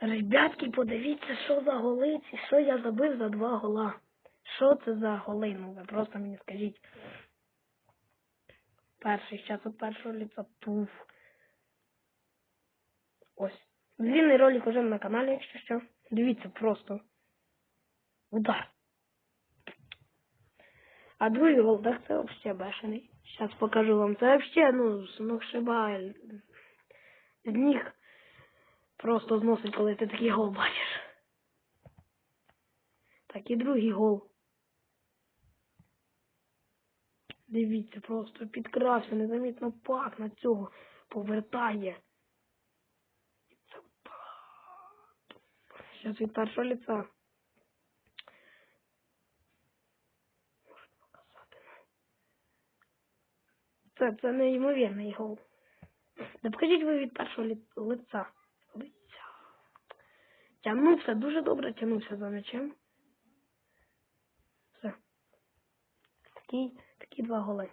Ребятки, подивіться, що за голи, ці, що я забив за два гола. Що це за голи? Ви просто мені скажіть. Перший, зараз от першого ліца туф. Ось. Длинний ролик уже на каналі, якщо що. Дивіться просто. Удар. А другий гол, так це взагалі бешений. Зараз покажу вам. Це взагалі, ну, сногсшибаль. З ніг просто зносить, коли ти такий гол бачиш. Так, і другий гол. Дивіться, просто підкрався, незамітно пак на цього повертає. Зараз від першого лица. Можу показати. Це, це неймовірний гол. Да покажіть ви від першого Лиця. Тягнувся, дуже добре тягнувся за м'ячем. Все. Такі, такі два голи.